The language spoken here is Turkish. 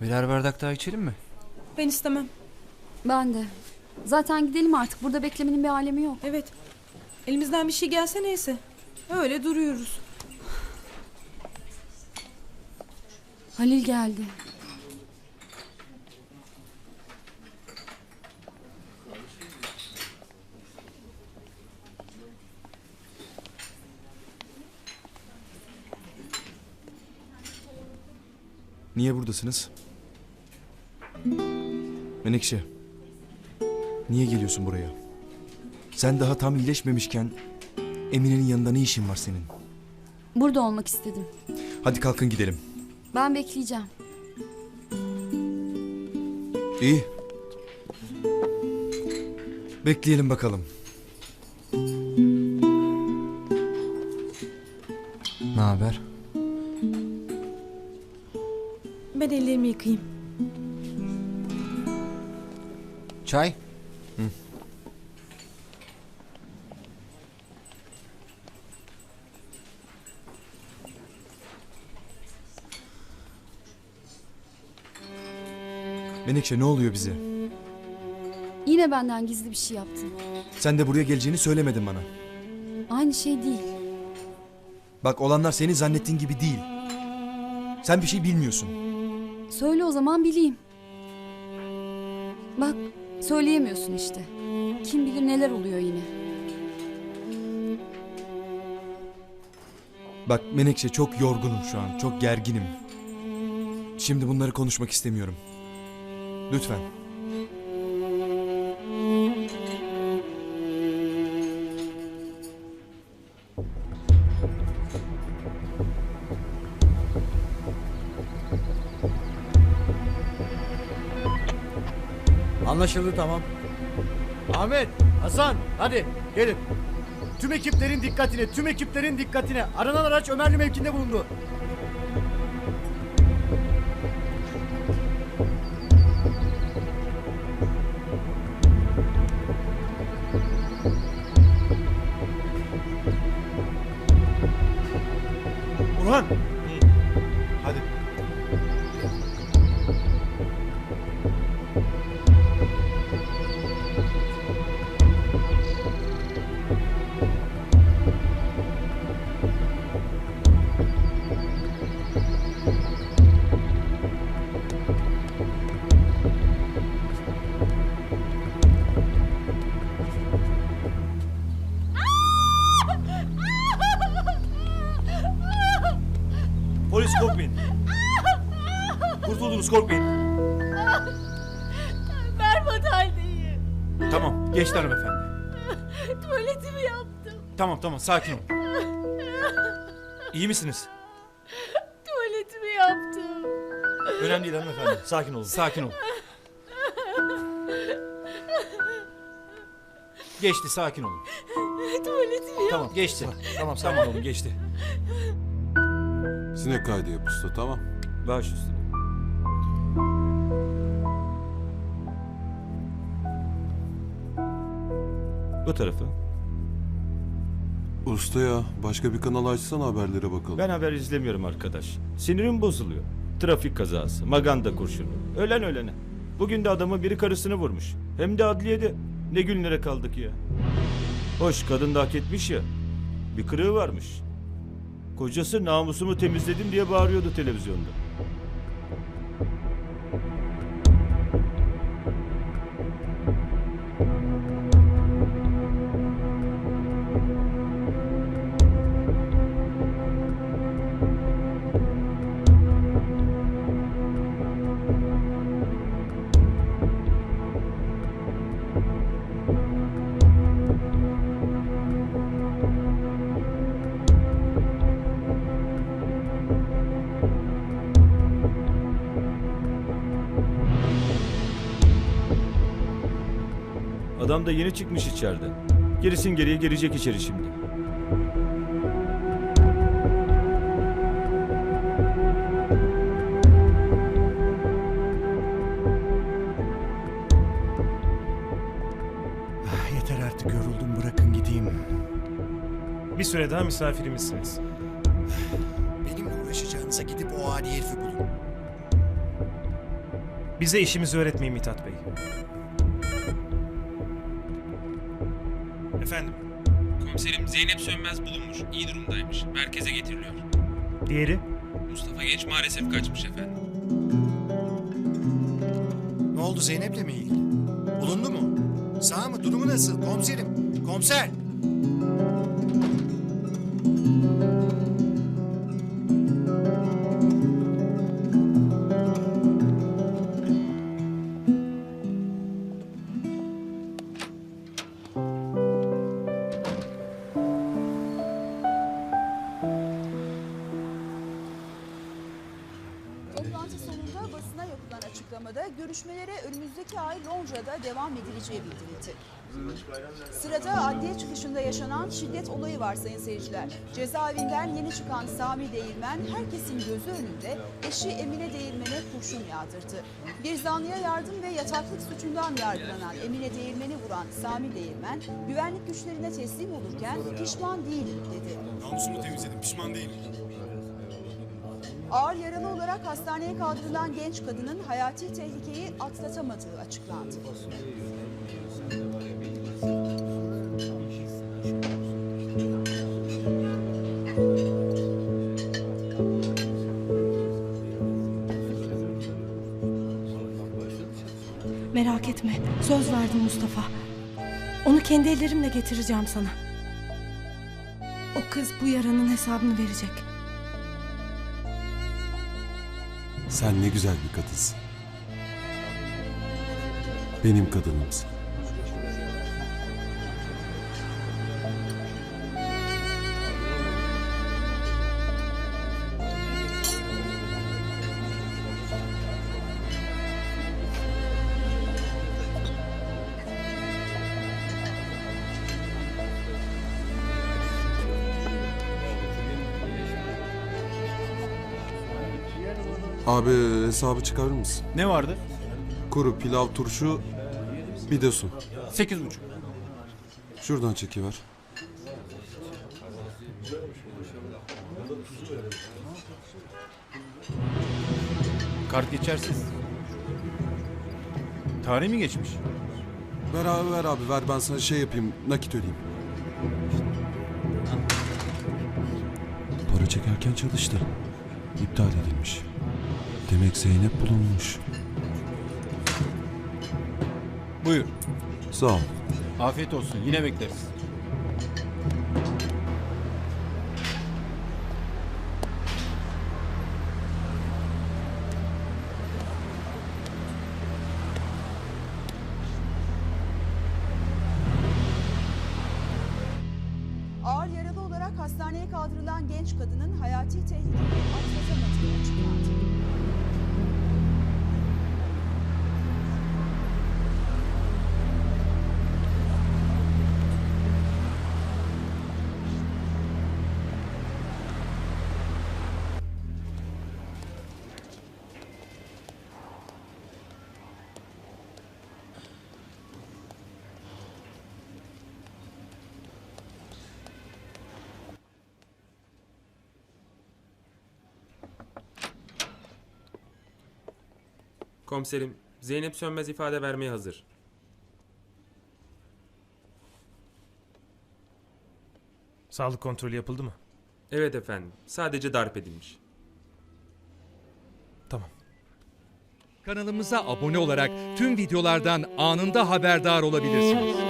Birer bardak daha içelim mi? Ben istemem. Ben de. Zaten gidelim artık. Burada beklemenin bir alemi yok. Evet. Elimizden bir şey gelse neyse. Öyle duruyoruz. Halil geldi. Niye buradasınız? Menekşe. Niye geliyorsun buraya? Sen daha tam iyileşmemişken Emine'nin yanında ne işin var senin? Burada olmak istedim. Hadi kalkın gidelim. Ben bekleyeceğim. İyi. Bekleyelim bakalım. Ne haber? Ben ellerimi yıkayayım. Çay? Menekşe ne oluyor bize? Yine benden gizli bir şey yaptın. Sen de buraya geleceğini söylemedin bana. Aynı şey değil. Bak olanlar senin zannettiğin gibi değil. Sen bir şey bilmiyorsun. Söyle o zaman bileyim. Bak söyleyemiyorsun işte. Kim bilir neler oluyor yine. Bak Menekşe çok yorgunum şu an. Çok gerginim. Şimdi bunları konuşmak istemiyorum. Lütfen. Anlaşıldı tamam. Ahmet, Hasan hadi gelin. Tüm ekiplerin dikkatine, tüm ekiplerin dikkatine. Aranan araç Ömerli mevkinde bulundu. Burhan. Kurtuldunuz korkmayın. Berbat haldeyim. Tamam geçti hanımefendi. Tuvaletimi yaptım. Tamam tamam sakin ol. İyi misiniz? Tuvaletimi yaptım. Önemli değil hanımefendi. Sakin olun. Sakin olun. Geçti sakin olun. Tuvaletimi yaptım. Tamam geçti. Tamam tamam oğlum geçti. Sinek kaydı yap usta tamam. Baş üstüne. Bu tarafı. Usta ya başka bir kanal açsana haberlere bakalım. Ben haber izlemiyorum arkadaş. Sinirim bozuluyor. Trafik kazası, maganda kurşunu. Ölen ölene. Bugün de adamın biri karısını vurmuş. Hem de adliyede. Ne günlere kaldık ya. Hoş kadın da hak etmiş ya. Bir kırığı varmış. Kocası namusumu temizledim diye bağırıyordu televizyonda. Adam da yeni çıkmış içeriden. Gerisin geriye girecek içeri şimdi. Ah, Yeter artık yoruldum bırakın gideyim. Bir süre daha misafirimizsiniz. Benimle uğraşacağınıza gidip o adi herifi bulun. Bize işimizi öğretmeyin Mithat Bey. Efendim, Komiserim Zeynep Sönmez bulunmuş. İyi durumdaymış. Merkeze getiriliyor. diğeri? Mustafa Genç maalesef kaçmış efendim. Ne oldu Zeynep'le mi ilgili? Bulundu mu? Sağ mı? Durumu nasıl? Komiserim. Komiser. Görüşmelere önümüzdeki ay Londra'da devam edileceği bildirildi. Sırada adliye çıkışında yaşanan şiddet olayı var sayın seyirciler. Cezaevinden yeni çıkan Sami Değirmen herkesin gözü önünde eşi Emine Değirmen'e kurşun yağdırdı. Bir zanlıya yardım ve yataklık suçundan yargılanan Emine Değirmen'i vuran Sami Değirmen güvenlik güçlerine teslim olurken pişman değilim dedi. Namusumu temizledim. Pişman değilim. Ağır yaralı olarak hastaneye kaldırılan genç kadının hayati tehlikeyi atlatamadığı açıklandı. Merak etme. Söz verdim Mustafa. Onu kendi ellerimle getireceğim sana. O kız bu yaranın hesabını verecek. Sen ne güzel bir kadınsın. Benim kadınımsın. Abi hesabı çıkarır mısın? Ne vardı? Kuru, pilav, turşu, bir de su. Sekiz buçuk. Şuradan çekiver. Kart geçersiz. Tarih mi geçmiş? Ver abi ver abi ver ben sana şey yapayım nakit ödeyeyim. Para çekerken çalıştı. İptal edilmiş. Demek Zeynep bulunmuş. Buyur. Sağ ol. Afiyet olsun. Yine bekleriz. Ağır yaralı olarak hastaneye kaldırılan genç kadının hayati tehlikeyi atlatamadığı açıklandı. Komiserim Zeynep Sönmez ifade vermeye hazır. Sağlık kontrolü yapıldı mı? Evet efendim. Sadece darp edilmiş. Tamam. Kanalımıza abone olarak tüm videolardan anında haberdar olabilirsiniz.